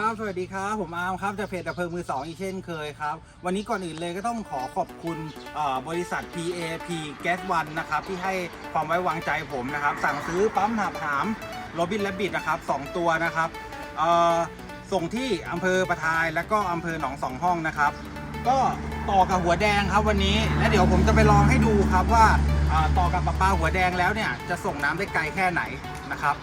ครับสวัสดีครับ ผมอาร์มครับจากเพจดับเพลิงมือสองอีกเช่นเคยครับ วันนี้ก่อนอื่นเลยก็ต้องขอขอบคุณบริษัท PAP Gas One นะครับ ที่ให้ความไว้วางใจผมนะครับ สั่งซื้อปั๊มหับหามโรบินและบิดนะครับสองตัวนะครับส่งที่อำเภอประทายและก็อำเภอหนองสองห้องนะครับ ก็ต่อกับหัวแดงครับวันนี้ และเดี๋ยวผมจะไปลองให้ดูครับว่าอ่าต่อกับปลาปลาหัวแดงแล้วเนี่ยจะส่งน้ำได้ไกลแค่ไหนนะครับ